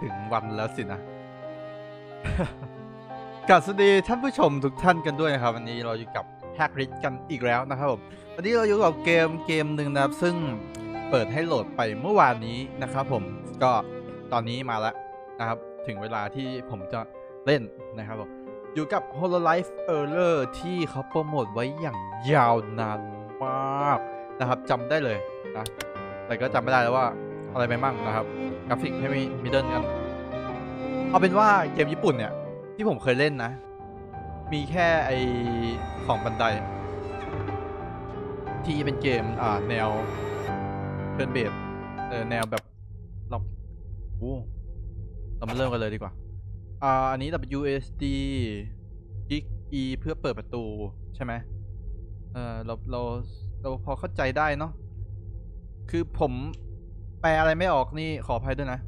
ถึงวันแล้วสินะกลับสวัสดีท่านผู้ชมทุกท่านกันด้วยนะครับ วันนี้เราอยู่กับแฮกริดกันอีกแล้วนะครับผมวันนี้เราอยู่กับเกมเกมหนึ่งนะครับ ซึ่งเปิดให้โหลดไปเมื่อวานนี้นะครับผมก็ตอนนี้มาแล้วนะครับ ถึงเวลาที่ผมจะเล่นนะครับผมอยู่กับ Hololive Error ที่เขาโปรโมทไว้อย่างยาวนานมากนะครับจำได้เลยนะ แต่ก็จำไม่ได้แล้วว่าอะไรไปบ้างนะครับกราฟิกให้มีมิดเดิลกัน เอาเป็นว่าเกมญี่ปุ่นเนี่ย ที่ผมเคยเล่นนะ มีแค่ไอของบันได ที่เป็นเกมอ่าแนวเทิร์นเบสเออแนวแบบเราโอ้เรามาเริ่มกันเลยดีกว่า อ่า อันนี้ WSD Gig E เพื่อเปิดประตูใช่ไหมเออเราเราเราพอเข้าใจได้เนาะ คือผมแปลอะไรไม่ออกนี่ขออภัยด้วยนะ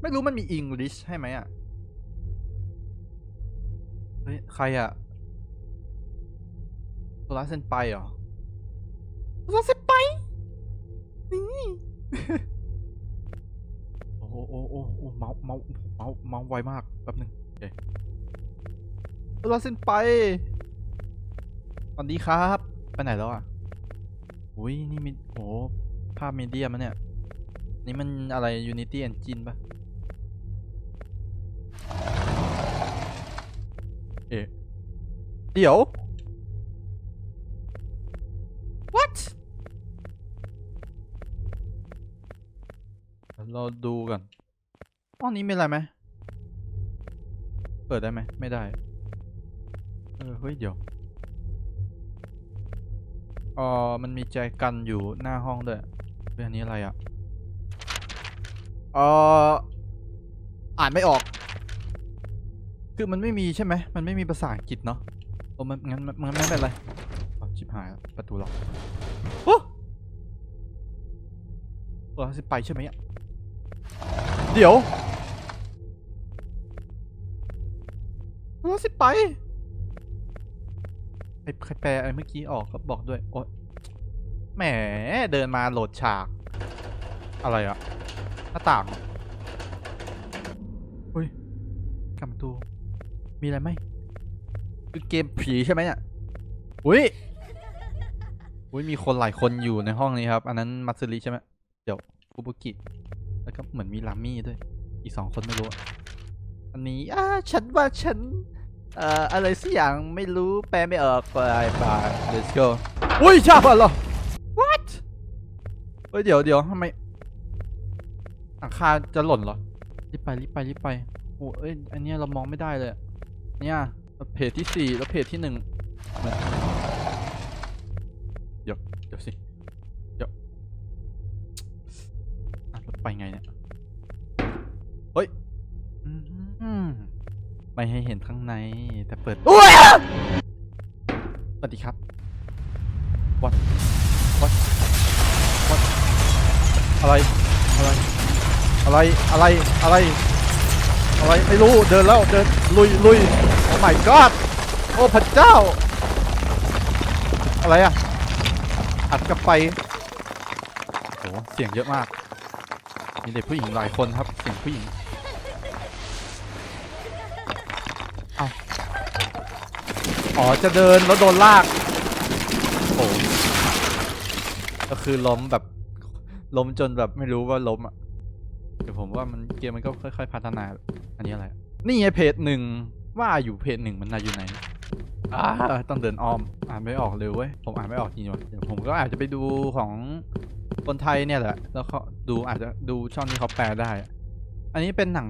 ไม่รู้มันมี English ให้ไหมอะเฮ้ยใครอะโซลาเซนไปเหรอโซลาเซนไปนี่โอ้โหโอ้โหโอ้เมาเมาเมาเมาไวมากแป๊บหนึงโซลาเซนไปสวัสดีครับ ไปไหนแล้วอะ อุ้ยนี่มีโหภาพมีเดียมันเนี่ย นี่มันอะไร Unity Engine ปะเอ๊ะเดี๋ยว what เราดูกันอ้อนี้มีอะไรไหมเปิดได้ไหม ไม่ได้ เออ เฮ้ย เดี๋ยว อ๋อ มันมีแจกันอยู่หน้าห้องด้วยเรื่องนี้อะไรอะ่ะเอออ่านไม่ออก คือมันไม่มีใช่ไหม มันไม่มีภาษาอังกฤษเนาะโอ้มันงั้นมันมันไม่เป็นไรอ้าวชิบหายแล้วประตูล็อกโอ้เราสิไปใช่ไหมอะเดี๋ยวเราสิไป ใครใครแปลอะไรเมื่อกี้ออกครับบอกด้วย โอ๊ยแหมเดินมาโหลดฉาก อะไรอะหน้าต่างเหรอเฮ้ยกลับมาดูมีอะไรไหมคือเกมผีใช่ไหมเนี่ยอุ้ยอุ้ยมีคนหลายคนอยู่ในห้องนี้ครับ อันนั้นมัตสึริใช่ไหมเดี๋ยวฟุบุกิแล้วก็เหมือนมีลามี่ด้วย อีกสองคนไม่รู้อะอันนี้อ่าฉันว่าฉัน เอ่ออะไรสักอย่างไม่รู้แปลไม่ออกไปไป let's go อุ้ยชาบะเหรอ what เฮ้ยเดี๋ยวเดี๋ยวทำไมหลังคาจะหล่นเหรอรีบไปรีบไปรีบไปโอ้เอ้ยอันเนี้ยเรามองไม่ได้เลยอะเนี่ยเพจที่สี่แล้วเพจที่หนึ่งมันเดี๋ยวเดี๋ยวสิเดี๋ยวอะแล้วไปไงเนี่ยเฮ้ยอืม ไม่ให้เห็นข้างในแต่เปิดอุ้ยสวัสดีครับวัดวัดวัดอะไรอะไรอะไรอะไรอะไรอะไรไม่รู้เดินแล้วเดินลุยลุยโอ้ my god โอ้พระเจ้า อะไรอะอัดกลับไปโอ้เสียงเยอะมากมีเด็กผู้หญิงหลายคนครับเสียงผู้หญิง อ๋อจะเดินแล้วโดนลากโอ้ก็คือล้มแบบล้มจนแบบไม่รู้ว่าล้มอะเดี๋ยวผมว่ามันเกมมันก็ค่อยๆพัฒนา อันนี้อะไรนี่ไงเพจหนึ่งว่าอยู่เพจหนึ่งมันน่าอยู่ไหนอ่าต้องเดินอ้อมอ่านไม่ออกเลยเว้ยผมอ่านไม่ออกจริงว่ะเดี๋ยวผมก็อาจจะไปดูของคนไทยเนี่ยแหละ แล้วเขาดูอาจจะดูช่องที่เขาแปลได้ อันนี้เป็นหนัง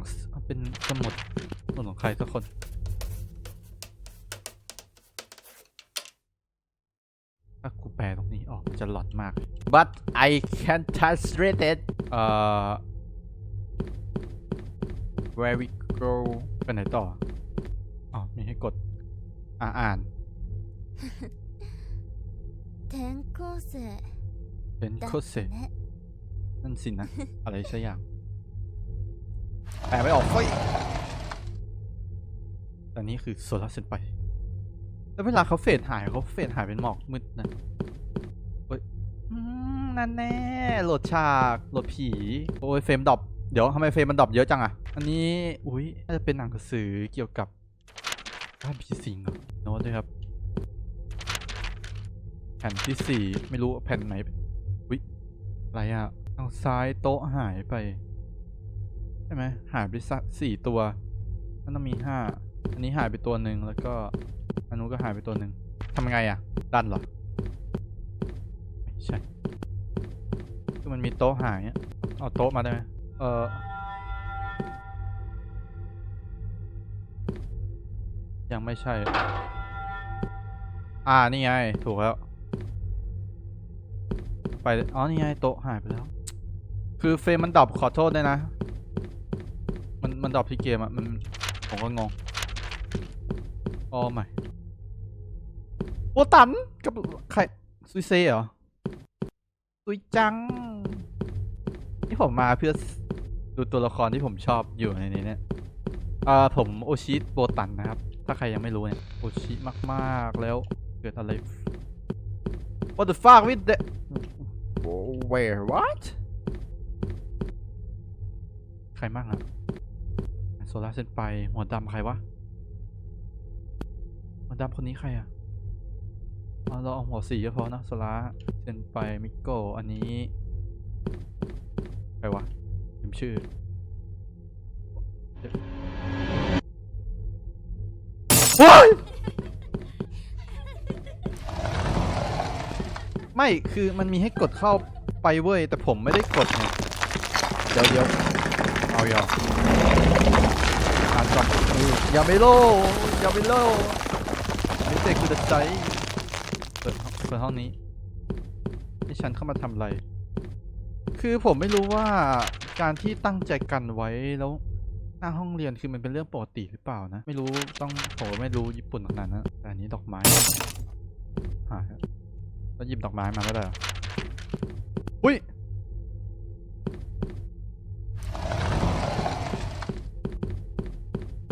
เป็นสมุดสมุดของใครสักคน ถ้ากูแปลตรงนี้ออกจะหลอดมาก but I can translate it เอ่อ where we go ไปไหนต่อ อ๋อ มีให้กด อ่าอ่านเทนโคเซเทดนั่นสินะ อะไรสักอย่าง แปลไม่ออกเฮ้ยแต่นี้คือโซลาร์เซนไป แล้วเวลาเขาเฟดหายเขาเฟดหายเป็นหมอกมืดนะเฮ้ยนั่นแน่โหลดฉากโหลดผีโอ้ยเฟรมดรอปเดี๋ยวทำไมเฟรมมันดรอปเยอะจังอะอันนี้อุ้ยน่าจะเป็นหนังกระสือเกี่ยวกับบ้านผีสิงเหรอโน้ตด้วยครับ แผ่นที่สี่ไม่รู้แผ่นไหนอุ้ยอะไรอะทางซ้ายโต๊ะหายไปใช่ไหมหายไปสักสี่ตัวมันต้องมีห้าอันนี้หายไปตัวหนึ่งแล้วก็ นนู้นก็หายไปตัวหนึ่งทำไงอะดันเหรอ ไม่ใช่ คือมันมีโต๊ะหายอะเอาโต๊ะมาได้ไหมเออยังไม่ใช่ อ่า นี่ไง ถูกแล้ว ไป อ๋อ นี่ไง โต๊ะหายไปแล้ว คือเฟรมมันดรอปขอโทษด้วยนะ มัน มันดรอปที่เกมอะมัน ผมก็งงโอ้ไม่ โอตันกับใครซุยเซ่เหรอซุยจังที่ผมมาเพื่อดูตัวละครที่ผมชอบอยู่ในนี้เนี่ยอ่อผมโอชิโบตันนะครับ ถ้าใครยังไม่รู้เนี่ยโอชิมากๆแล้วเกิดอะไร What the fuck with the Where what ใครมั่งอะโซล่าเซนไปหัวดำใครวะหัวดำคนนี้ใครอะ เราเอาหัวสีก็พอนะโซล่าเซนไปมิโกะอันนี้ใครวะลืมชื่อว้ายไม่คือมันมีให้กดเข้าไปเว้ย แต่ผมไม่ได้กดไงเดี๋ยวเดี๋ยวเอาอย่าอ่านก่อนย่าไม่โลอย่าไม่โลไม่เตะกูจะใจ เปิดห้องนี้ให้ฉันเข้ามาทำอะไร คือผมไม่รู้ว่าการที่ตั้งใจกันไว้แล้วหน้าห้องเรียนคือมันเป็นเรื่องปกติหรือเปล่านะ ไม่รู้ต้องผมไม่รู้ญี่ปุ่นขนาดนั้นแต่อันนี้ดอกไม้หายแล้วหยิบดอกไม้มาแล้วเหรออุ้ย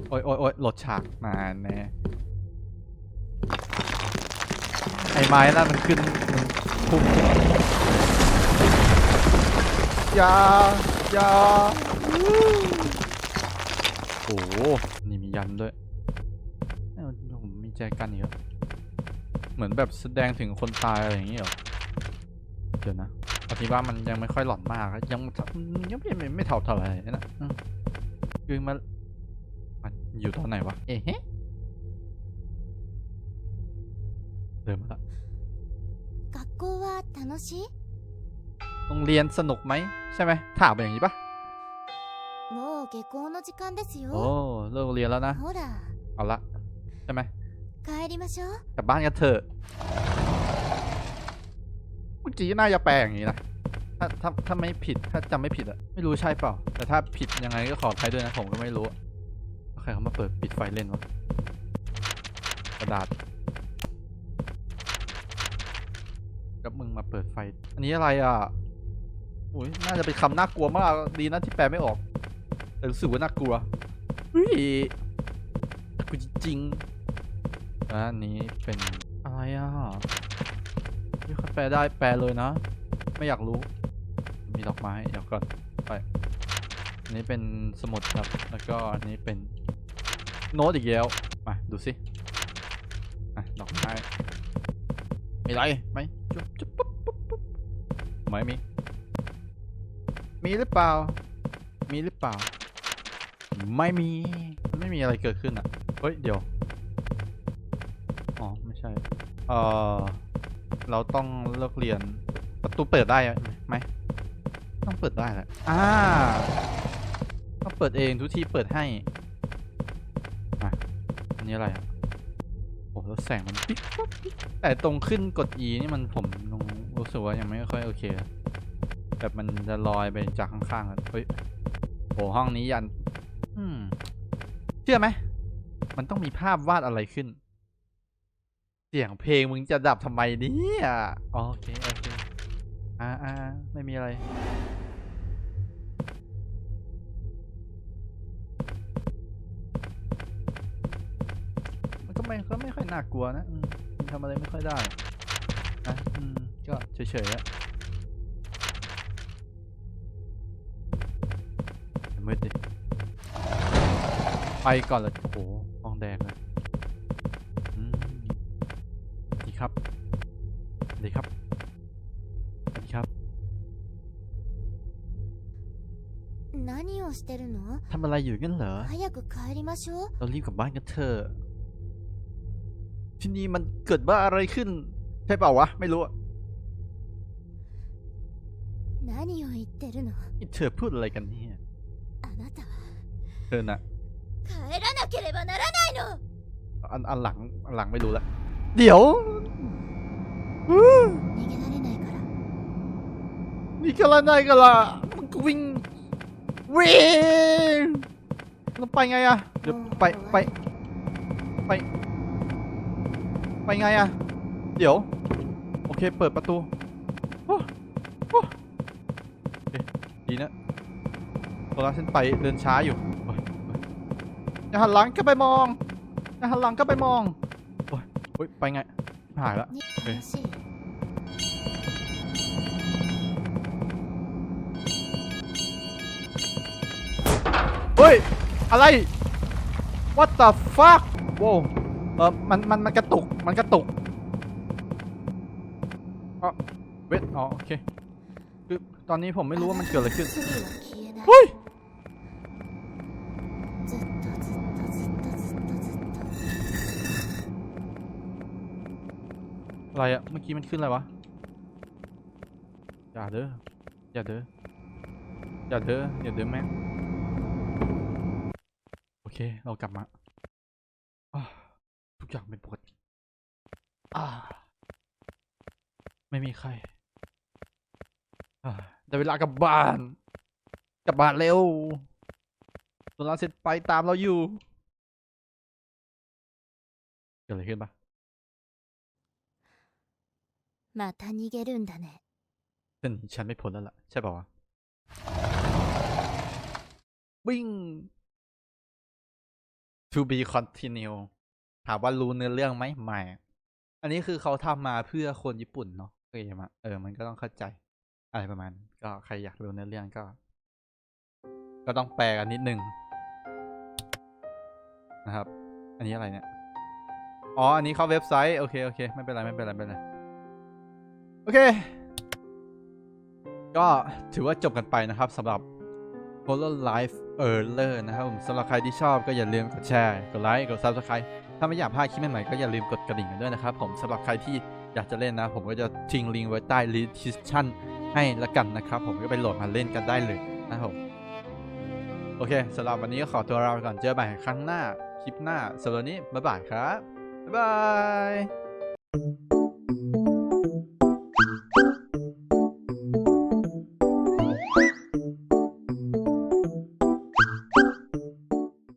โอ้ยโอ้ยโอ้ยหลดฉากมาแน่ ไอ้ไม้นั่นมันขึ้นมันพุ่งอย่าอย่าโอ้โหนี่มียันด้วยเอ้าผมมีแจกันอีกแล้วเหมือนแบบแสดงถึงคนตายอะไรอย่างงี้เหรอเดี๋ยวนะปฏิว่ามันยังไม่ค่อยหลอนมากอะยังยังไม่ไม่ไม่เท่าเท่าไหร่นะอืมคือมันมันอยู่ตอนไหนวะเอ๊ะ เฮ้เดินมาละ 学校は楽しい โรงเรียนสนุกไหม ใช่ไหมถามไปอย่างนี้ปะ もう下校の時間ですよ โอ้เลิกเรียนแล้วนะ ほら เอาละใช่ไหม 帰りましょう กลับบ้านกันเถอะเมื่อกี้น่าจะแปลอย่างนี้นะ ถ้าถ้าถ้าไม่ผิด ถ้าจำไม่ผิดอะไม่รู้ใช่เปล่า แต่ถ้าผิดยังไงก็ขออภัยด้วยนะ ผมก็ไม่รู้อะใครเขามาเปิดปิดไฟเล่นวะ กระดาษ กับมึงมาเปิดไฟ อันนี้อะไรอะอุ้ยน่าจะเป็นคำน่ากลัวมาก ดีนะที่แปลไม่ออก แต่รู้สึกว่าน่ากลัวเฮ้ยกลัวจริงอันนี้เป็นอะไรอะไม่แปลได้แปลเลยนะ ไม่อยากรู้ มีดอกไม้เดี๋ยวก่อนไปอันนี้เป็นสมุดครับ แล้วก็อันนี้เป็นโน้ตอีกแล้ว มาดูสิอะดอกไม้ มีอะไรไหมจุ๊บจุ๊บปุ๊บปุ๊บปุ๊บไม่มี มีหรือเปล่า มีหรือเปล่า ไม่มี ไม่มีอะไรเกิดขึ้นอะ เฮ้ย เดี๋ยว อ๋อ ไม่ใช่ เอ่อเราต้องเลิกเรียน ประตูเปิดได้ไหม ต้องเปิดได้แหละ อ่า ต้องเปิดเองทุกที่เปิดให้ อะ อันนี้อะไรอะ โอ้แล้วแสงมันปิ๊บแต่ตรงขึ้นกด E นี่มันผมรู้สึกว่ายังไม่ค่อยโอเค แบบมันจะลอยไปจากข้างๆกันเฮ้ยโหห้องนี้ยัน อืม เชื่อไหม มันต้องมีภาพวาดอะไรขึ้น เสียงเพลงมึงจะดับทำไมเนี่ยโอเค โอเค อ่าอ่าไม่มีอะไร ไม่ก็ไม่ค่อยน่ากลัวนะทำอะไรไม่ค่อยได้นะก็เฉยๆแล้วมืดดิไปก่อนละโอ้ห้องแดงเลยดีครับดีครับดีครับทำอะไรอยู่งั้นเหรอเรารีบกลับบ้านกันเถอะ ที่นี่มันเกิดว่าอะไรขึ้น ใช่เปล่าวะ ไม่รู้นี่เธอพูดอะไรกันเนี่ยเธอน่ะอันอันหลังอันหลังไม่รู้ละเดี๋ยวนี่กันะไหนกันล่ะมันวิ่งวิ่งเราไปไงอะเดี๋ยวไปไปไป ไปไงอะเดี๋ยว โอเค เปิดประตูโอ้โอ้ดีนะตอนนั้นฉันไปเดินช้าอยู่อย่าหันหลังก็ไปมองอย่าหันหลังก็ไปมองโอ้ยไปไง หายละเฮ้ย อะไร What the fuck ว้าว เออมันมันมันกระตุกมันกระตุกอ๋อเวทอ๋อโอเคคือตอนนี้ผมไม่รู้ว่ามันเกิดอะไรขึ้นเฮ้ยอะไรอะเมื่อกี้มันขึ้นอะไรวะ อย่าเด้อ อย่าเด้อ อย่าเด้อ อย่าเด้อแม่โอเค เรากลับมาุกอย่างเป็นปกติอ่า ไม่มีใครแต่เวลากลับบ้าน กลับบ้านเร็วโซลาเสร็จไปตามเราอยู่ เกิดอะไรขึ้นปะมาทานิเกรุนดะเนะเป็ฉันไม่พ้นแล้วล่ะ ใช่ป่าวะวิ่ง to be continue ถามว่ารู้เนื้อเรื่องไหมไม่ อันนี้คือเขาทำมาเพื่อคนญี่ปุ่นเนาะเออมาเออ มันก็ต้องเข้าใจ อะไรประมาณ ก็ใครอยากรู้เนื้อเรื่องก็ ก็ต้องแปลกันนิดนึงนะครับ อันนี้อะไรเนี่ย อ๋อ อันนี้เข้าเว็บไซต์ โอเค โอเค ไม่เป็นไร ไม่เป็นไร ไม่เป็นไร โอเค ก็ถือว่าจบกันไปนะครับสำหรับ Horror Life Error นะครับผมสำหรับใครที่ชอบก็อย่าลืมกดแชร์ กดไลค์ กด Subscribe ถ้าไม่อยากพลาดคลิปใหม่ๆก็อย่าลืมกดกระดิ่งกันด้วยนะครับ ผมสำหรับใครที่อยากจะเล่นนะ ผมก็จะทิ้งลิงก์ไว้ใต้ description ให้ละกันนะครับ ผมก็ไปโหลดมาเล่นกันได้เลยนะครับผมโอเคสำหรับวันนี้ก็ขอตัวลาไปก่อนเจอกันใหม่ครั้งหน้าคลิปหน้าสำหรับวันนี้บ๊ายบายครับบ๊ายบาย